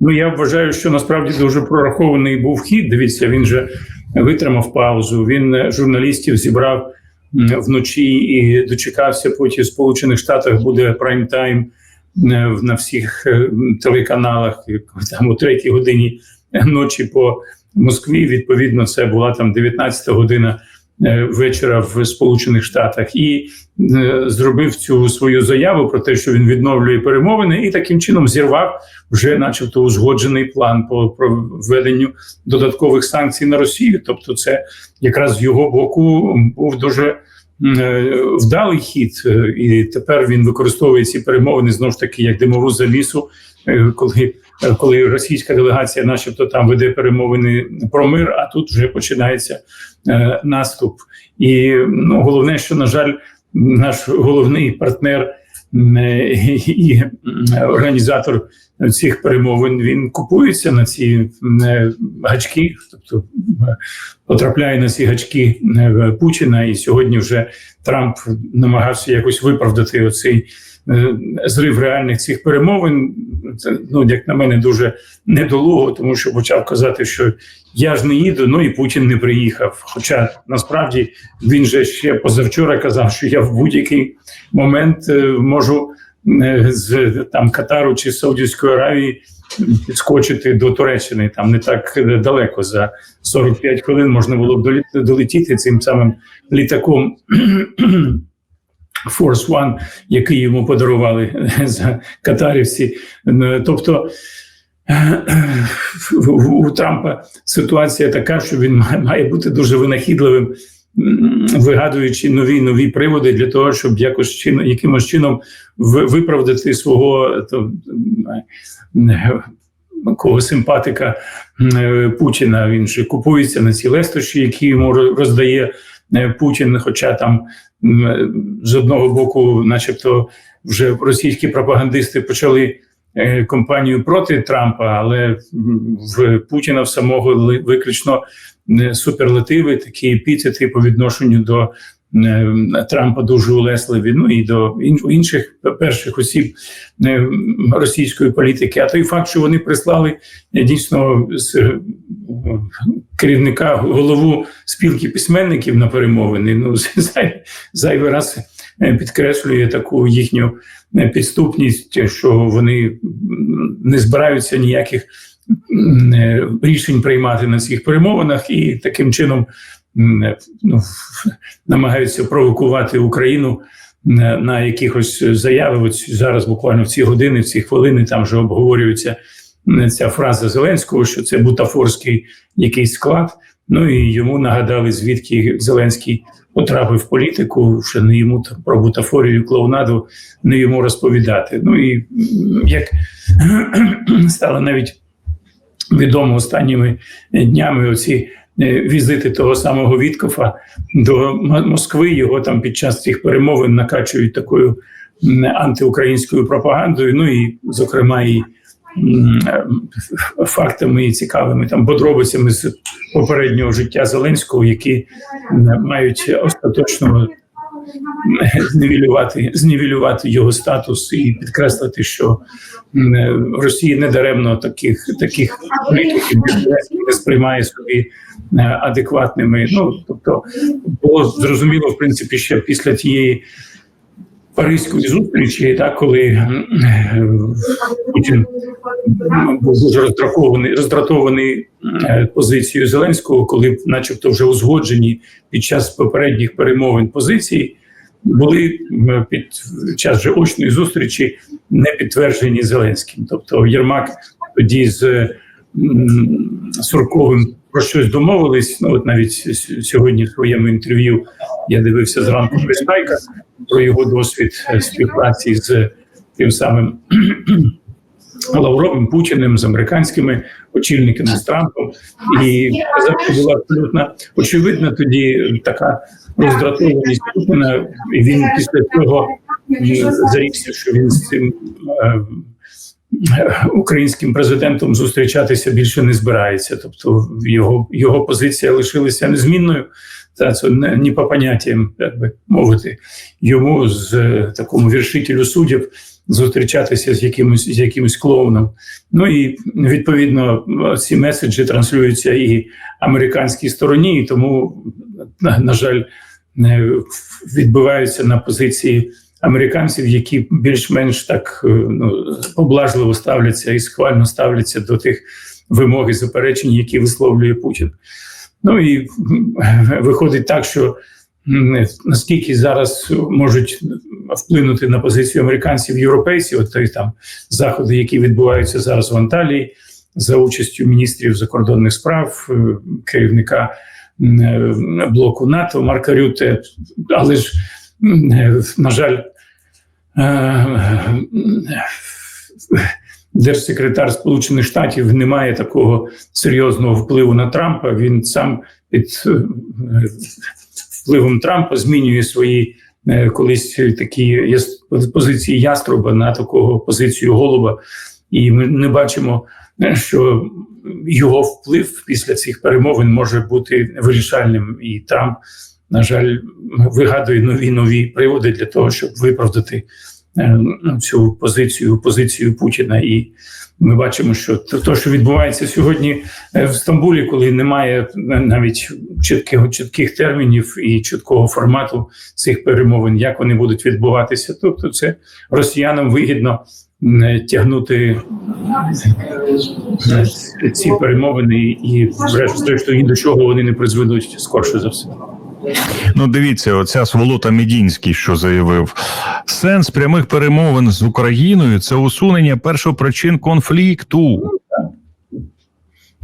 Ну я вважаю, що насправді дуже прорахований був хід. Дивіться, він же витримав паузу. Він е, журналістів зібрав вночі і дочекався. Потім в Сполучених Штатах буде прайм-тайм е, на всіх е, телеканалах. Там о третій годині ночі по Москві. Відповідно, це була там 19 година вечора в Сполучених Штатах, і е, зробив цю свою заяву про те, що він відновлює перемовини, і таким чином зірвав вже, начебто, узгоджений план по проведенню додаткових санкцій на Росію. Тобто, це якраз з його боку був дуже е, вдалий хід, Е, і тепер він використовує ці перемовини знову ж таки як димову завісу, е, коли. е, Коли російська делегація, начебто, там веде перемовини про мир, а тут вже починається е, наступ. І ну, головне, що на жаль, наш головний партнер е, і організатор цих перемовин він купується на ці е, гачки, тобто е, потрапляє на ці гачки е, Путіна. І сьогодні вже Трамп намагався якось виправдати оцей е, зрив реальних цих перемовин. Це ну як на мене дуже недолуго, тому що почав казати, що я ж не їду, ну і Путін не приїхав. Хоча насправді він же ще позавчора казав, що я в будь-який момент е, можу е, з там Катару чи Саудівської Аравії підскочити до Туреччини. Там не так е, далеко за 45 хвилин можна було б долетіти цим самим літаком. Force One, який йому подарували за катарівці. Е, Тобто у Трампа ситуація така, що він має- бути дуже винахідливим, вигадуючи нові нові приводи для того, щоб якось чин, якимось чином виправдати свого то, е, кого симпатика е, Путіна. Він же купується на ці лестощі, які йому роздає Путін, хоча там з одного боку, начебто, вже російські пропагандисти почали е, кампанію проти Трампа, але в Путіна в самого виключно е, суперлативи, такі епітети по відношенню до е, Трампа дуже улесливі. Ну і до інших перших осіб е, російської політики. А той факт, що вони прислали е, дійсно з е, керівника голову спілки письменників на перемовини. Ну зай- зайвий раз е, підкреслює таку їхню е, підступність, що вони не збираються ніяких е, рішень приймати на цих перемовинах, і таким чином е, ну, намагаються провокувати Україну. На на якихось заяви, Ось зараз буквально в ці години, в ці хвилини там вже обговорюється ця фраза Зеленського, що це бутафорський якийсь склад. Ну і йому нагадали, звідки Зеленський потрапив в політику, що не йому там про бутафорію, клоунаду не йому розповідати. Ну і як стало навіть відомо останніми днями оці е, візити того самого Віткофа до Москви. Його там під час цих перемовин накачують такою антиукраїнською пропагандою. Ну і, зокрема, і е, фактами і цікавими там подробицями з попереднього життя Зеленського, які мають остаточно знівелювати, знівелювати його статус і підкреслити, що в Росії Росія не даремно таких таких не сприймає собі е, адекватними. Ну тобто було зрозуміло, в принципі, ще після тієї. Паризької зустрічі, так коли Путін був дуже роздратований, роздратований е, позицією Зеленського, коли, начебто, вже узгоджені під час попередніх перемовин позиції, були під час же очної зустрічі не підтверджені Зеленським. Тобто Єрмак тоді з Сурковим про щось домовились. Ну от навіть сьогодні в своєму інтерв'ю я дивився зранку Пристайка про його досвід співпраці з тим самим Лавровим Путіним з американськими очільниками з Трампом, і що була абсолютно очевидна тоді така роздратованість Путіна. І він після цього зарікся, що він з цим е, е, українським президентом зустрічатися більше не збирається. Тобто його, його позиція лишилася незмінною. Та це не, по поняттям, як би мовити, йому з е, такому віршителю суддів зустрічатися з якимось з якимось клоуном. Ну і відповідно ці меседжі транслюються і американській стороні, і тому, на, на жаль, відбуваються на позиції американців, які більш-менш так е, ну, поблажливо ставляться і схвально ставляться до тих вимог і заперечень, які висловлює Путін. Ну і виходить так, що наскільки зараз можуть вплинути на позицію американців європейців, от той там заходи, які відбуваються зараз в Анталії, за участю міністрів закордонних справ, е, керівника е, блоку НАТО Марка Рюте, але ж е, на жаль. Держсекретар Сполучених Штатів не має такого серйозного впливу на Трампа. Він сам під е, впливом Трампа змінює свої е, колись такі позиції яструба на такого позицію голуба, і ми не бачимо, е, що його вплив після цих перемовин може бути вирішальним. І Трамп, на жаль, вигадує нові нові приводи для того, щоб виправдати цю позицію, позицію Путіна. І ми бачимо, що те, що відбувається сьогодні е, в Стамбулі, коли немає навіть чітких, чітких термінів і чіткого формату цих перемовин, як вони будуть відбуватися. Тобто, це росіянам вигідно м, тягнути е, ці перемовини, і зрештою ні до чого вони не призведуть скорше за все. Ну, дивіться, оця сволота Медінський, що заявив, сенс прямих перемовин з Україною це усунення першопричин конфлікту,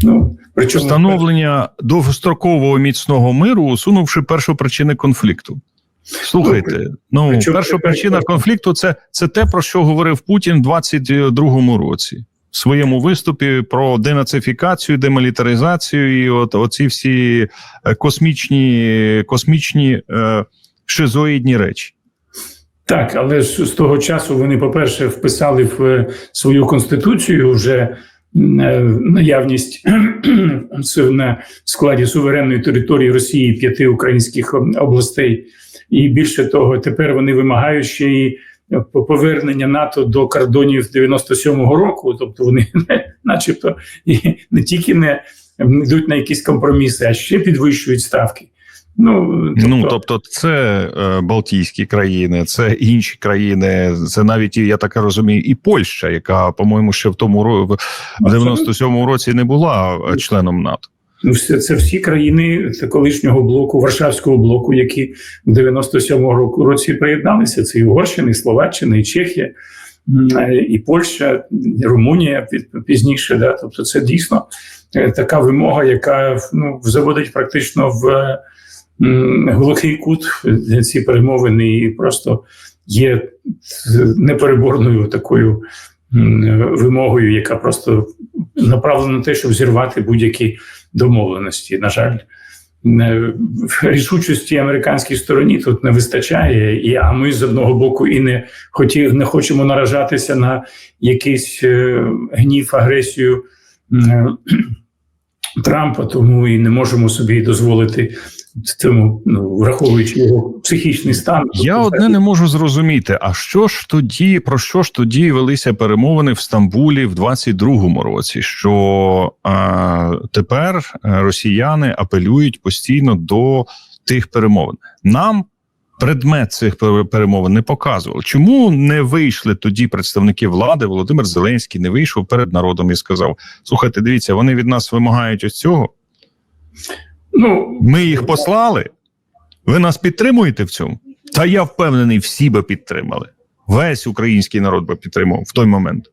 Ну причому встановлення довгострокового міцного миру, усунувши першопричини конфлікту. Слухайте, ну перша причина конфлікту це, це те, про що говорив Путін в 22-му році. Своєму виступі про денацифікацію, демілітаризацію і от оці всі е, космічні, космічні е, шизоїдні речі. Так, але ж з того часу вони, по-перше, вписали в е, свою конституцію вже е, наявність на складі суверенної території Росії п'яти українських областей. І більше того, тепер вони вимагають ще і повернення НАТО до кордонів 97-го року. Тобто вони, начебто, і не тільки не йдуть на якісь компроміси, а ще підвищують ставки. Ну, Ну тобто, це е, Балтійські країни, це інші країни, це навіть я так розумію, і Польща, яка, по-моєму, ще в тому в 97-му році не була е, членом НАТО. Ну, це всі країни колишнього блоку, Варшавського блоку, які в 97-му року році приєдналися. Це і Угорщина, і Словаччина, і Чехія, е, і Польща, і Румунія пізніше. Да? Тобто, це дійсно е, така вимога, яка ну, заводить практично в глухий кут ці перемовини, і просто є непереборною такою вимогою, яка просто направлена на те, щоб зірвати будь-які домовленості. На жаль, не- рішучості американській стороні тут не вистачає, і а ми з одного боку і не хоті, не хочемо наражатися на якийсь е, гнів, агресію е, Трампа, тому і не можемо собі дозволити цьому, ну враховуючи його психічний стан. Я Тобто, одне не можу зрозуміти. А що ж тоді, про що ж тоді велися перемовини в Стамбулі в 22-му році? Що а, тепер е, росіяни апелюють постійно до тих перемовин? Нам предмет цих перемовин не показував. Чому не вийшли тоді представники влади? Володимир Зеленський не вийшов перед народом і сказав: слухайте, дивіться, вони від нас вимагають ось цього. Ну Ми їх послали. Ви нас підтримуєте в цьому? Та я впевнений, всі би підтримали. Весь український народ би підтримав в той момент.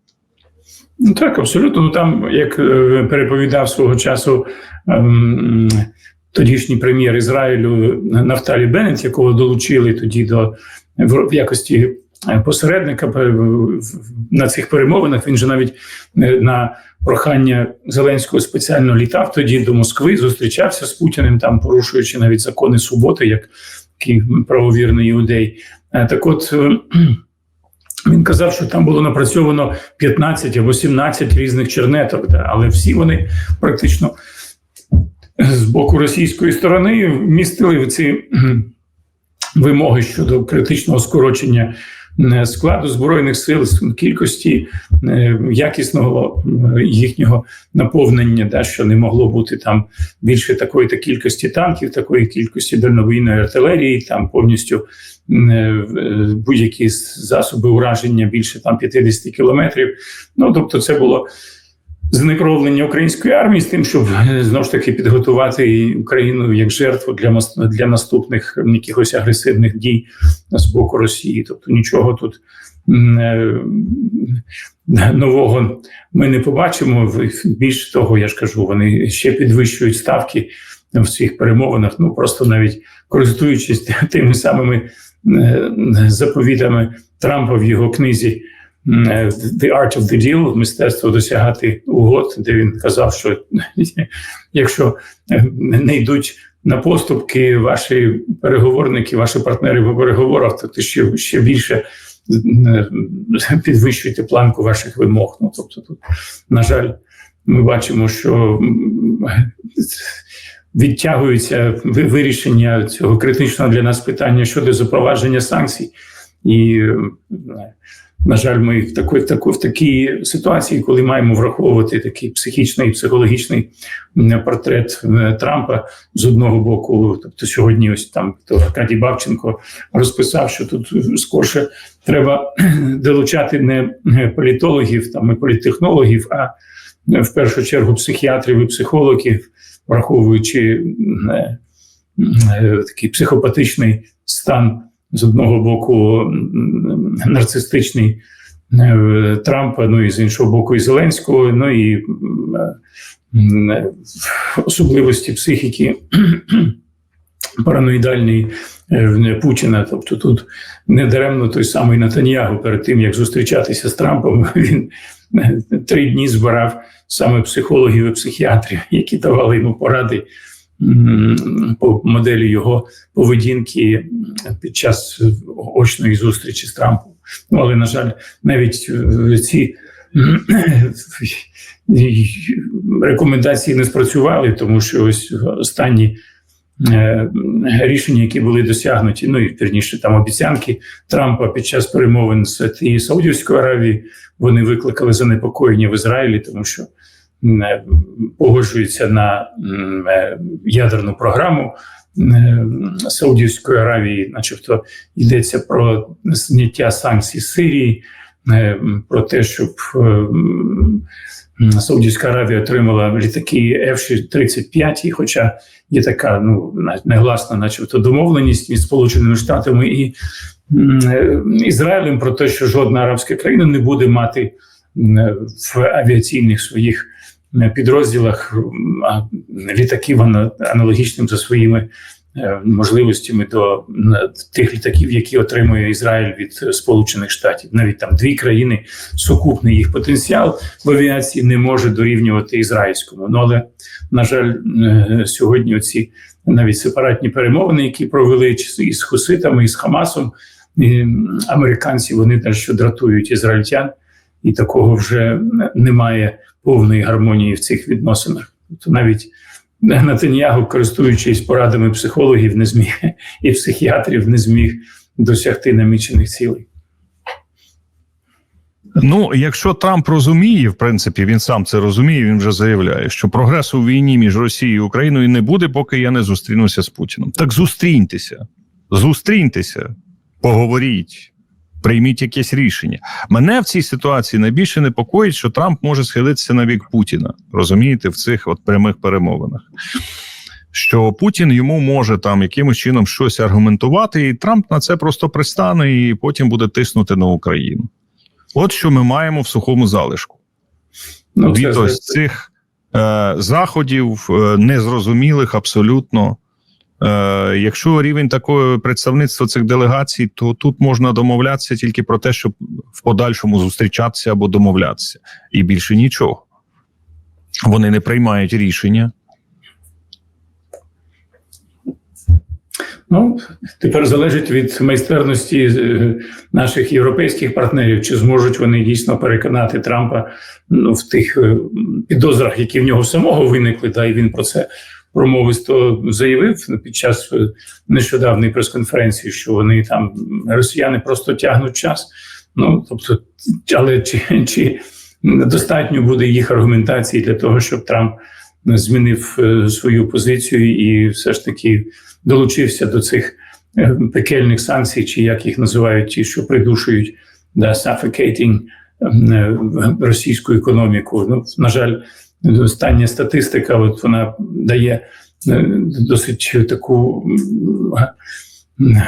Ну так, абсолютно. Ну там, як е, переповідав свого часу ем, тодішній прем'єр Ізраїлю Нафталі Беннет, якого долучили тоді до в, якості е, посередника пе- в- в- на цих перемовинах. Він же навіть е, на прохання Зеленського спеціально літав тоді до Москви, зустрічався з Путіним, там порушуючи навіть закони суботи, як правовірний іудей. Е, Так от. е, Він казав, що там було напрацьовано 15 або 17 різних чернеток, але всі вони практично з боку російської сторони містили ці вимоги щодо критичного скорочення е, складу збройних сил, кількості е, якісного е, їхнього наповнення, да, що не могло бути там більше такої та кількості танків, такої кількості дальновійної артилерії, там повністю е, е, будь-які засоби ураження більше там 50 кілометрів. Ну тобто, це було знекровлення української армії з тим, щоб е, знову ж таки підготувати Україну як жертву для для наступних якихось агресивних дій з боку Росії. Тобто нічого тут е, нового ми не побачимо. В- Більш того, я ж кажу, вони ще підвищують ставки в цих перемовинах. Ну просто навіть користуючись тими самими е, заповітами Трампа в його книзі. Е, The Art of the Deal, мистецтво досягати угод, де він казав, що якщо е, не йдуть на поступки ваші переговорники, ваші партнери в переговорах, то ти ще, ще більше е, підвищуєте планку ваших вимог. Ну тобто, тут, на жаль, ми бачимо, що відтягується вирішення цього критичного для нас питання щодо запровадження санкцій, і на жаль, ми в такій, в такій, в такій ситуації, коли маємо враховувати такий психічний психологічний портрет е, Трампа з одного боку. Тобто, сьогодні, ось там то Аркадій Бабченко розписав, що тут скорше треба долучати не політологів там і політтехнологів, а в першу чергу психіатрів і психологів, враховуючи е, е, такий психопатичний стан з одного боку нарцистичний е, Трампа, ну і з іншого боку, і Зеленського, ну і особливості психіки параноїдальної е, Путіна. Тобто тут недаремно той самий Натаньягу перед тим, як зустрічатися з Трампом, він е, три дні збирав саме психологів і психіатрів, які давали йому поради по моделі його поведінки під час очної зустрічі з Трампом. Ну, але, на жаль, навіть е, ці рекомендації не спрацювали, тому що ось останні е, рішення, які були досягнуті, ну і вірніше там обіцянки Трампа під час перемовин з тієї Саудівської Аравії, вони викликали занепокоєння в Ізраїлі, тому що е, на е, ядерну програму е, Саудівської Аравії, начебто йдеться про зняття санкцій Сирії, про те, щоб Саудівська Аравія отримала літаки F-35, хоча є така ну негласна, начебто, домовленість між Сполученими Штатами і Ізраїлем про те, що жодна арабська країна не буде мати в авіаційних своїх підрозділах літаків ана- аналогічним за своїми е, можливостями до тих літаків, які отримує Ізраїль від Сполучених Штатів. Навіть там дві країни сукупний їх потенціал в авіації не може дорівнювати ізраїльському. Ну але на жаль, е, сьогодні оці навіть сепаратні перемовини, які провели із хуситами, і з Хамасом, американці вони дещо дратують ізраїльтян, і такого вже немає повної гармонії в цих відносинах. Тобто навіть Натаньягу, користуючись порадами психологів, не зміг і психіатрів, не зміг досягти намічених цілей. Ну, якщо Трамп розуміє, в принципі, він сам це розуміє. Він вже заявляє, що прогресу в війні між Росією і Україною не буде, поки я не зустрінуся з Путіном. Так зустріньтеся, зустріньтеся, поговоріть, прийміть якесь рішення. Мене в цій ситуації найбільше непокоїть, що Трамп може схилитися на бік Путіна. Розумієте, в цих от прямих перемовинах. Що Путін йому може там якимось чином щось аргументувати, і Трамп на це просто пристане і потім буде тиснути на Україну. От що ми маємо в сухому залишку. Ну, Від ось цих е, заходів, е, незрозумілих абсолютно. Е, якщо рівень такого представництва цих делегацій, то тут можна домовлятися тільки про те, щоб в подальшому зустрічатися або домовлятися, і більше нічого. Вони не приймають рішення. Ну, тепер залежить від майстерності е, наших європейських партнерів, чи зможуть вони дійсно переконати Трампа ну, в тих е, підозрах, які в нього самого виникли, та і він про це промовисто заявив під час е, нещодавної прес-конференції, що вони там росіяни просто тягнуть час. Ну тобто, але чи, чи достатньо буде їх аргументації для того, щоб Трамп змінив е, свою позицію і все ж таки долучився до цих е, пекельних санкцій, чи як їх називають, ті, що придушують да, suffocating російську економіку. Ну, на жаль, остання статистика, от вона дає е, досить таку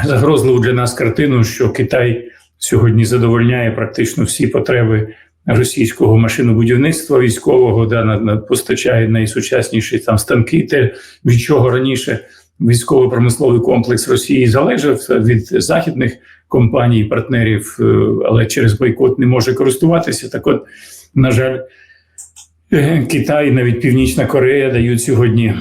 загрозливу для нас картину, що Китай сьогодні задовольняє практично всі потреби російського машинобудівництва військового, да, постачає найсучасніші там станки, те, від чого раніше військово-промисловий комплекс Росії залежав від західних компаній, партнерів, е, але через бойкот не може користуватися. Так от, на жаль, Китай, навіть Північна Корея дають сьогодні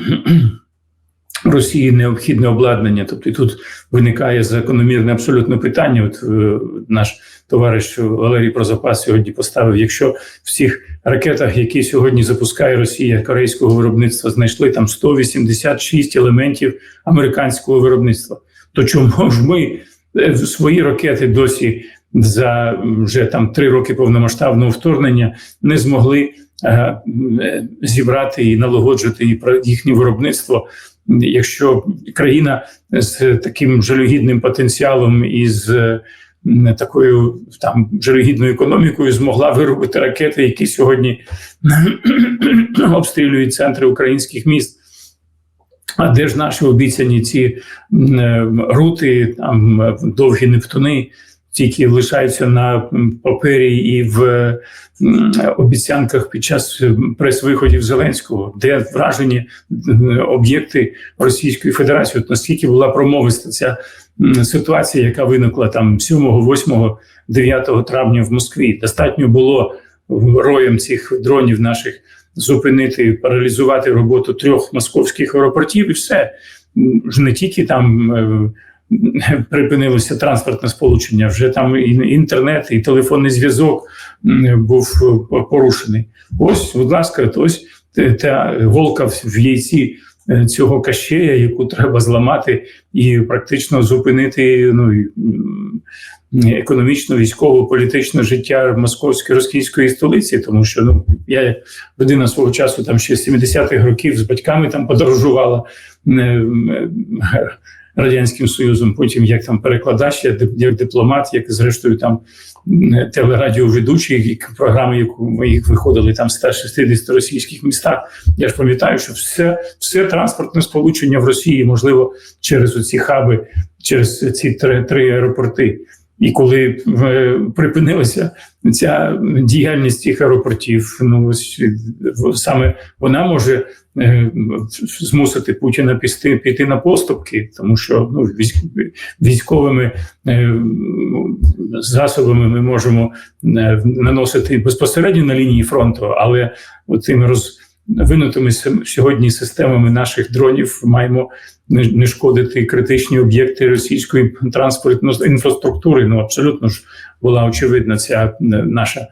Росії необхідне обладнання. Тобто і тут виникає закономірне абсолютно питання. От е, наш товариш Валерій Прозапас сьогодні поставив: якщо в цих ракетах, які сьогодні запускає Росія корейського виробництва, знайшли там 186 елементів американського виробництва, то чому ж ми е, свої ракети досі за вже там три роки повномасштабного вторгнення не змогли зібрати і налагоджувати їхнє виробництво? Якщо країна з таким жалюгідним потенціалом і з такою там жалюгідною економікою змогла виробити ракети, які сьогодні обстрілюють центри українських міст. А де ж наші обіцяні ці е, рути, там е, довгі нептуни, тільки лишаються на папері і в обіцянках під час е, прес-виходів Зеленського, де вражені об'єкти Російської Федерації. От наскільки була промовиста ця ситуація, яка виникла там 7, 8, 9 травня в Москві. Достатньо було роєм цих дронів наших зупинити, паралізувати роботу трьох московських аеропортів, і все ж не тільки там. Припинилося транспортне сполучення, вже там інтернет, і телефонний зв'язок був е, порушений. Ось, будь ласка, ось та голка в яйці цього кащея, яку треба зламати і практично зупинити ну, економічно, військово, політичне життя московської російської столиці, тому що ну я як людина свого часу там ще з 70-х років з батьками там подорожувала е, е, радянським союзом. Потім як там перекладач, як дипломат, як зрештою там м, телерадіоведучий, і програми, яку ми їх виходили там в 160 російських містах. Я ж пам'ятаю, що все, все транспортне сполучення в Росії можливо через оці хаби, через ці три, три аеропорти. І коли е, припинилася ця діяльність цих аеропортів, ну е, саме вона може е, змусити Путіна піти, піти на поступки, тому що ну, військ, військовими засобами ми можемо наносити безпосередньо на лінії фронту, але цими розвинутими сем- сьогодні системами наших дронів маємо не, шкодити критичні об'єкти російської транспортної інфраструктури. Ну абсолютно ж була очевидна ця е, наша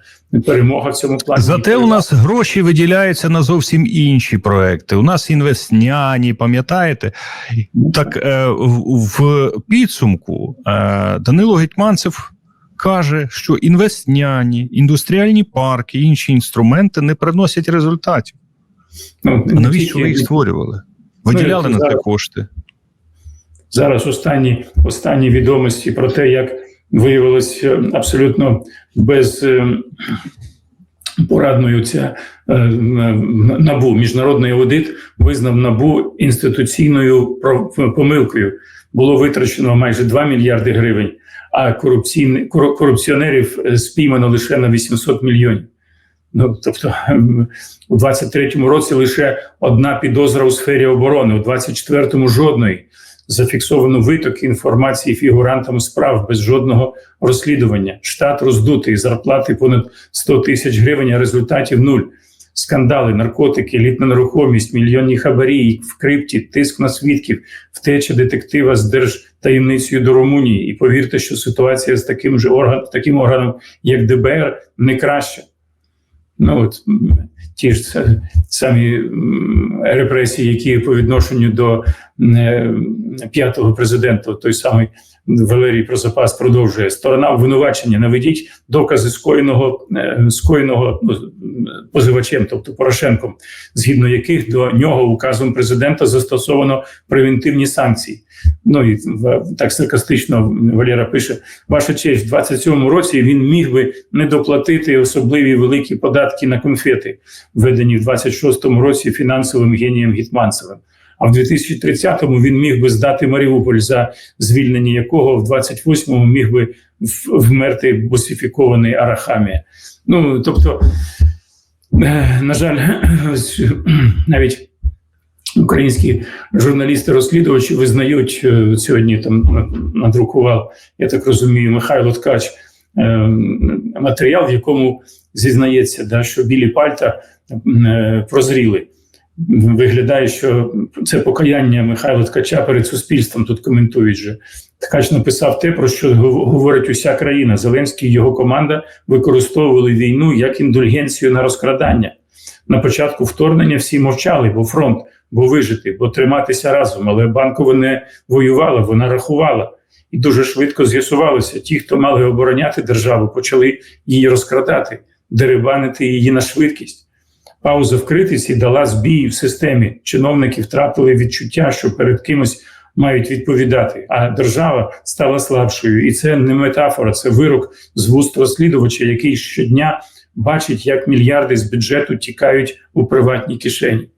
перемога в цьому плані. Зате у нас гроші виділяються на зовсім інші проекти. У нас інвестняні, пам'ятаєте? Так е, в, в підсумку е, Данило Гетьманцев каже, що інвестняні, індустріальні парки, інші інструменти не приносять результатів. Ну, А навіщо ви їх створювали? Виділяли Ну, на це кошти. Зараз останні, останні відомості про те, як виявилось е, абсолютно без е, порадною ця е, набу міжнародний аудит визнав набу інституційною помилкою. Було витрачено майже 2 мільярди гривень, а корупційні корупціонерів спіймано лише на 800 мільйонів. Ну тобто ем, у 23-му році лише одна підозра у сфері оборони, у 24-му жодної зафіксовано виток інформації фігурантам справ без жодного розслідування. Штат роздутий, зарплати понад 100 тисяч гривень, а результатів нуль. Скандали, наркотики, літна нерухомість, мільйонні хабарі в крипті, тиск на свідків, втеча детектива з держтаємницею до Румунії. І повірте, що ситуація з таким же орган, таким органом, як ДБР, не краща. Ну от ті ж самі репресії, які по відношенню до е, п'ятого президента, той самий Валерій Прозапас продовжує сторона обвинувачення. Наведіть докази скоєного е, скоєного ну, позивачем, тобто Порошенком, згідно яких до нього указом президента застосовано превентивні санкції. Ну і так саркастично Валера пише: Ваша честь, в 27-му році він міг би не доплатити особливі великі податки на конфети, введені в 26-му році фінансовим генієм Гітманцевим. А в 2030-му він міг би здати Маріуполь, за звільнення якого в 28-му міг би вмерти босифікований Арахамія. Ну тобто, е, на жаль, навіть українські журналісти-розслідувачі визнають е, сьогодні. Там надрукував, я так розумію, Михайло Ткач е, матеріал, в якому зізнається, да, що білі пальта е, прозріли. Виглядає, що це покаяння Михайла Ткача перед суспільством. Тут коментують же. Ткач написав те, про що говорить уся країна. Зеленський і його команда використовували війну як індульгенцію на розкрадання. На початку вторгнення всі мовчали, бо фронт, бо вижити, бо триматися разом. Але банкова не воювала, вона рахувала. І дуже швидко з'ясувалося, ті, хто мали обороняти державу, почали її розкрадати, дерибанити її на швидкість. Пауза в критиці дала збій в системі. Чиновники втратили відчуття, що перед кимось мають відповідати, а держава стала слабшою. І це не метафора, це вирок з вуст розслідувача, який щодня бачить, як мільярди з бюджету тікають у приватні кишені.